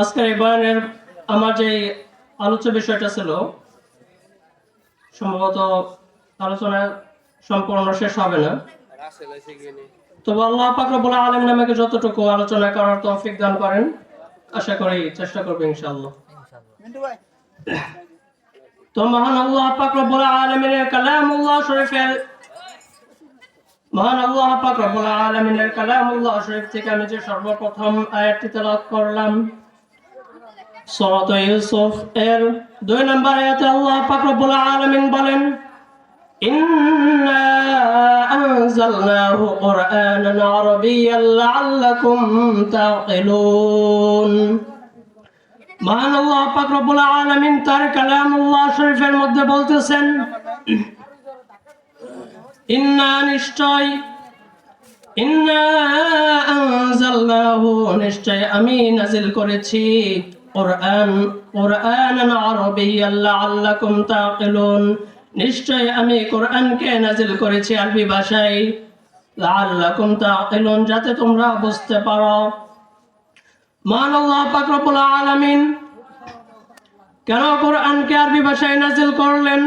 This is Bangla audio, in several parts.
আজকের এই বয়ানের আমার যে আলোচ্য বিষয়টা ছিল সম্ভবত আলোচনা সম্পূর্ণ শেষ হবে না। তবে আল্লাহ পাকরবুল আলম নামে যতটুকু আলোচনা করার তৌফিক দান করেন আশা করি চেষ্টা করব ইনশাআল্লাহ। তো মহান আল্লাহ পাকরবুল আলমিনের কালামুল্লাহ শরীফের মহান আল্লাহ পাক রব্বুল আলামিনের কালামুল্লাহ শরীফ থেকে আমি যে সর্বপ্রথম আয়াতটি তেলাওয়াত করলাম সূরা ইউসুফ এর দুই নম্বর আয়াতে আল্লাহ পাক রব্বুল আলামিন বলেন, ইন্না আনজালনাহু কুরআনান আরাবিয়্যান লাআল্লাকুম তাকিলুন মহান আল্লাহ পাক রব্বুল আলামিন তার কালামুল্লাহ শরীফের মধ্যে বলতেছেন, ইন্না নিশ্চয়, ইন্না আনজালনাহু নিশ্চয় আমি নাজিল করেছি। কোরআন কোরআনান আরাবিয়্যান লাআল্লাকুম তাকিলুন নিশ্চয় আমি কোরআনকে নাজিল করেছি আরবি ভাষায় যাতে তোমরা বুঝতে পারো। মান আল্লাহ পাক রব্বুল আলামিন কেন কোরআনকে আরবি ভাষায় নাজিল করলেন?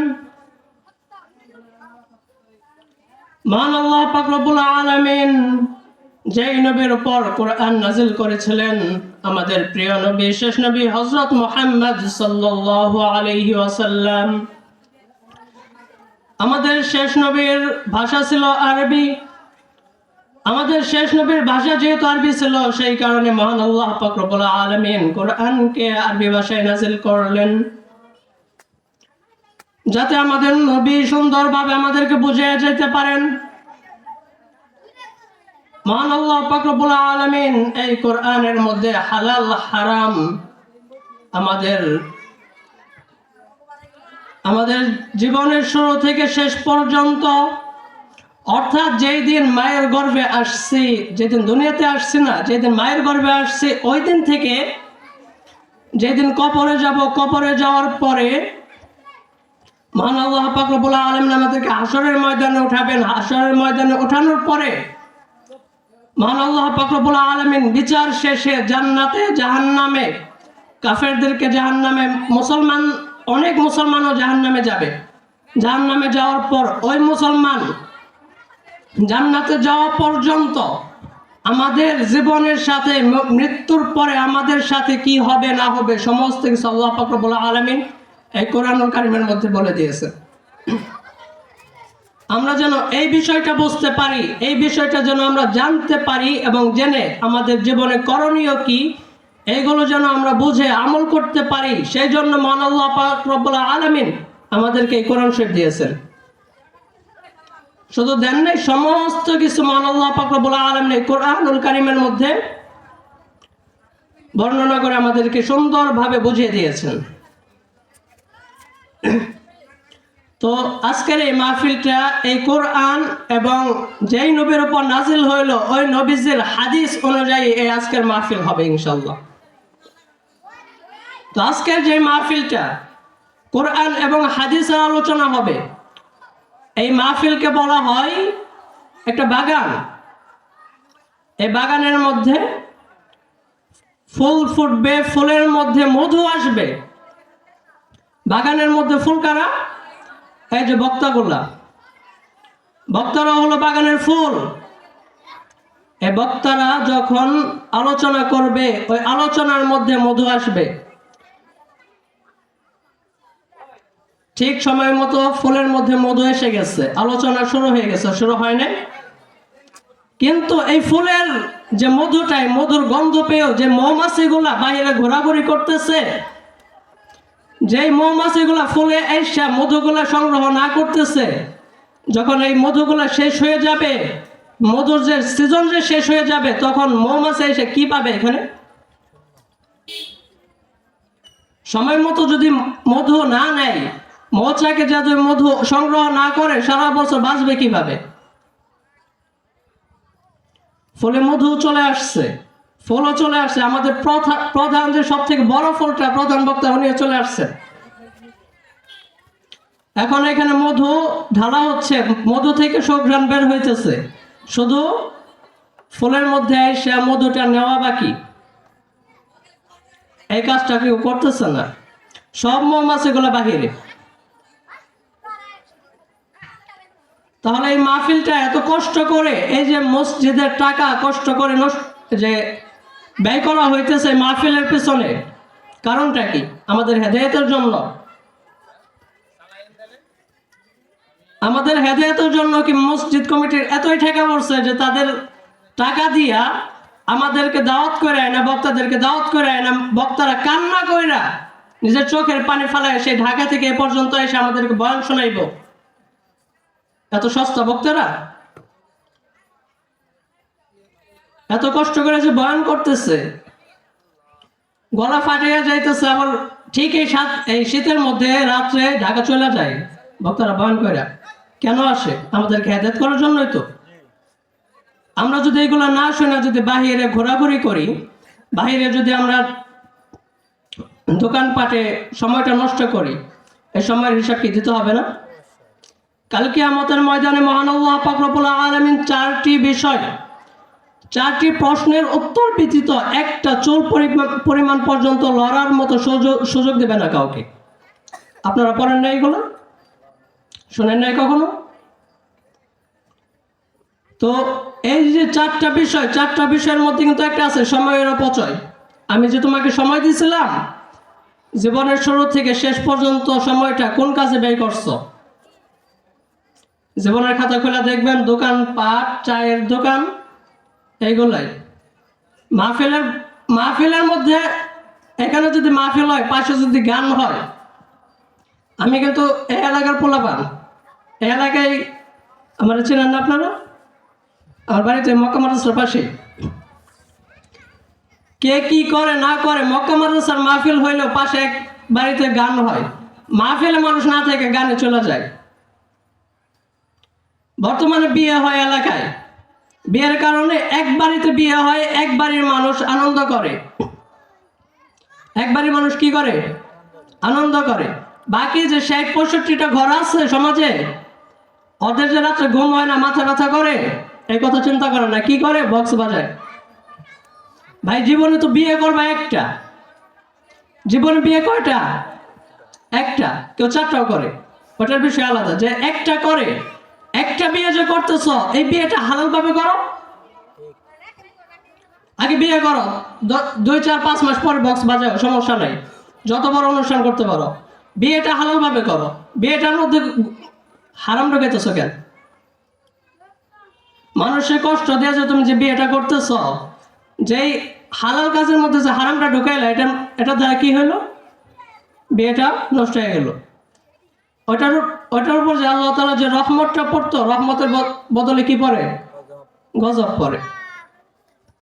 মান আল্লাহ পাক রব্বুল আলামিন যেই নবীর উপর কোরআন নাজিল করেছিলেন, আমাদের প্রিয় নবী, শেষ নবী হজরত মোহাম্মদ সাল্লাল্লাহু আলাইহি ওয়াসাল্লাম। আমাদের শেষ নবীর ভাষা ছিল আরবি। আমাদের শেষ নবীর ভাষা যেহেতু আরবি ছিল, সেই কারণে মহান আল্লাহ পাক রব্বুল আলামিন কোরআনকে আরবি ভাষায় নাজিল করলেন। যাতে আমাদের নবী সুন্দরভাবে আমাদেরকে বুঝিয়ে যেতে পারেন। মহান আল্লাহ পাকরবুল আলমিন এই কোরআনের মধ্যে হালাল, হারাম আমাদের আমাদের জীবনের শুরু থেকে শেষ পর্যন্ত, অর্থাৎ যেই দিন মায়ের গর্ভে আসছি যেদিন দুনিয়াতে আসছি না যেদিন মায়ের গর্ভে আসছি, ওই দিন থেকে যেদিন কপরে যাব কপরে যাওয়ার পরে মহান আল্লাহ পাক রব্বুল আলামিন আমাদেরকে হাসরের ময়দানে উঠাবেন। হাসরের ময়দানে ওঠানোর পরে মহান আল্লাহ পাক রব্বুল আলামিন বিচার শেষে জান্নাতে, জাহান্নামে, কাফেরদেরকে জাহান্নামে, মুসলমান, অনেক মুসলমানও জাহান্নামে যাবে। জাহান্নামে যাওয়ার পর ওই মুসলমান জান্নাতে যাওয়া পর্যন্ত আমাদের জীবনের সাথে মৃত্যুর পরে আমাদের সাথে কি হবে, না হবে, সমস্ত কিছু আল্লাহ পাক রব্বুল আলামিন এই কোরআন কারিমের মধ্যে বলে দিয়েছে আমরা যেন এই বিষয়টা বুঝতে পারি, এই বিষয়টা যেন আমরা জানতে পারি এবং জেনে আমাদের জীবনে করণীয় কি, এইগুলো যেন আমরা বুঝে আমল করতে পারি, সেই জন্য মহান আল্লাহ পাক রব্বুল আলামিন আমাদেরকে এই কোরআন শরীফ দিয়েছেন। শুধু দেন নাই, সমস্ত কিছু মহান আল্লাহ পাক আলামিন এই কোরআনুল কারিমের মধ্যে বর্ণনা করে আমাদেরকে সুন্দরভাবে বুঝিয়ে দিয়েছেন। তো আজকের এই মাহফিলটা, এই কোরআন এবং যেই নবীর উপর নাজিল হইল, ওই নবীজির হাদিস অনুযায়ী এই আজকের মাহফিল হবে ইনশাল্লাহ তো আজকের যে মাহফিলটা, কোরআন এবং হাদিসের আলোচনা হবে। এই মাহফিলকে বলা হয় একটা বাগান। এই বাগানের মধ্যে ফুল ফুটবে, ফুলের মধ্যে মধু আসবে। বাগানের মধ্যে ফুল কারা? এই যে বক্তাগুলা। বক্তারা হলো বাগানের ফুল। এই বক্তারা যখন আলোচনা করবে, ওই আলোচনার মধ্যে মধু আসবে। ঠিক সময় মতো ফুলের মধ্যে মধু এসে গেছে। আলোচনা শুরু হয়ে গেছে। শুরু হয় নাই। কিন্তু এই ফুলের যে মধুটাই, মধুর গন্ধ পেয়েও যে মৌমাছিগুলা বাইরে ঘোরাঘুরি করতেছে যেই মৌমাছিগুলা ফুলে এসে মধুগুলা সংগ্রহ না করতেছে, যখন এই মধুগুলা শেষ হয়ে যাবে, মধুর যে সিজন যে শেষ হয়ে যাবে, তখন মৌমাছি এসে কি পাবে এখানে? সময় মতো যদি মধু না নেয়, মৌচাকে যদি মধু সংগ্রহ না করে সারা বছর বাঁচবে কীভাবে? ফলে মধু চলে আসছে। ফলও চলে আসছে। আমাদের প্রধান যে সব থেকে বড় ফলটা, প্রধান বক্তা উনি চলে আসছে এখন এখানে মধু ঢালা হচ্ছে। মধু থেকে সুঘ্রাণ বের হইতেছে। শুধু ফুলের মধ্যে এসে মধুটা নেওয়া বাকি। এই কাজটা কেউ করতেছে না। সব মৌমাছিগুলো বাহিরে। তাহলে এই মাহফিলটা এত কষ্ট করে, এই যে মসজিদের টাকা কষ্ট করে যে ব্যয় করা হইতেছে মাহফিলের পেছনে। কারণটা কি? আমাদের হেদায়তের জন্য। আমাদের হেদায়তের জন্য কি মসজিদ কমিটির এতই ঠেকা পড়ছে যে তাদের টাকা দিয়া আমাদেরকে দাওয়াত করে না বক্তাদেরকে দাওয়াত করে না বক্তারা কান্না কইরা নিজের চোখের পানি ফেলায় সেই ঢাকা থেকে এ পর্যন্ত এসে আমাদেরকে বয়ান শোনাইব। এত সস্তা বক্তারা? এত কষ্ট করে যে বয়ান করতেছে। গলা ফাটিয়া যাইতেছে, আবার ঠিক এই সাত, এই শীতের মধ্যে রাত্রে ঢাকা চলে যায় বক্তারা বয়ান করে কেন আসে? আমাদেরকে হেদায়ত করার জন্যই তো। আমরা যদি এগুলো না শুনে যদি বাহিরে ঘোরাঘুরি করি, বাহিরে যদি আমরা দোকানপাটে সময়টা নষ্ট করি এই সময়ের হিসাব কি দিতে হবে না? কালকে আমাদের ময়দানে মহান আল্লাহ পাক আলামিন চারটি বিষয় চারটি প্রশ্নের উত্তর ব্যতীত একটা চোর পরিমা- পরিমাণ পর্যন্ত লড়ার মতো সুযোগ সুযোগ দেবে না কাউকে। আপনারা পড়েন না এগুলো? শোনেন নাই কখনো? তো এই যে চারটা বিষয়, চারটা বিষয়ের মধ্যে কিন্তু একটা আছে সময়ের অপচয়। আমি যে তোমাকে সময় দিয়েছিলাম, জীবনের শুরু থেকে শেষ পর্যন্ত সময়টা কোন কাজে ব্যয় করছ? জীবনের খাতা খোলা দেখবেন, দোকান পাট, চায়ের দোকান এইগুলাই মাহফিলের মাহফিলের মধ্যে এখানে যদি মাহফিল হয়, পাশে যদি গান হয়, আমি কিন্তু এই এলাকার পোলাপান। এই এলাকায় আমার চেনেন না আপনারা? আমার বাড়িতে মক্কা মাদ্রাসার পাশে। কে কি করে, না করে, মক্কা মাদ্রাসার মাহফিল হইলেও পাশে এক বাড়িতে গান হয়। মাহফিলে মানুষ না থেকে গানে চলে যায়। বর্তমানে বিয়ে হয় এলাকায়। বিয়ের কারণে এক বাড়িতে বিয়ে হয়, এক বাড়ির মানুষ আনন্দ করে। এক বাড়ির মানুষ কি করে? আনন্দ করে। বাকি যে ষাট পঁয়ষট্টিটা ঘর আছে সমাজে ওদের যে রাত্রে ঘুম হয় না, মাথা ব্যথা করে, এই কথা চিন্তা করে না। কি করে? বক্স বাজায়। ভাই, জীবনে তো বিয়ে করবা একটা। জীবনে বিয়ে কয়টা? একটা। কেউ চারটাও করে। ওটার বিষয় আলাদা। যে একটা করে একটা বিয়ে যে করতেছ, এই বিয়েটা হালাল ভাবে করো? আগে বিয়ে করো। দুই, চার, পাঁচ মাস পরে বক্স বাজাও সমস্যা নাই। যত বড় অনুষ্ঠান করতে পারো। বিয়েটা হালাল ভাবে করো। বিয়েটার মধ্যে হারাম ঢুকাইতেছ কেন? মানুষের কষ্ট দিয়ে যে তুমি যে বিয়েটা করতেছ, যেই হালাল কাজের মধ্যে যে হারামটা ঢুকাইলা, এটা এটা দ্বারা কি হলো বিয়েটা নষ্ট হয়ে গেল। ওটার ওটার উপর যে আল্লাহ তালা যে রহমতটা পড়তো, রহমতের বদ- বদলে কি পড়ে? গজব পড়ে।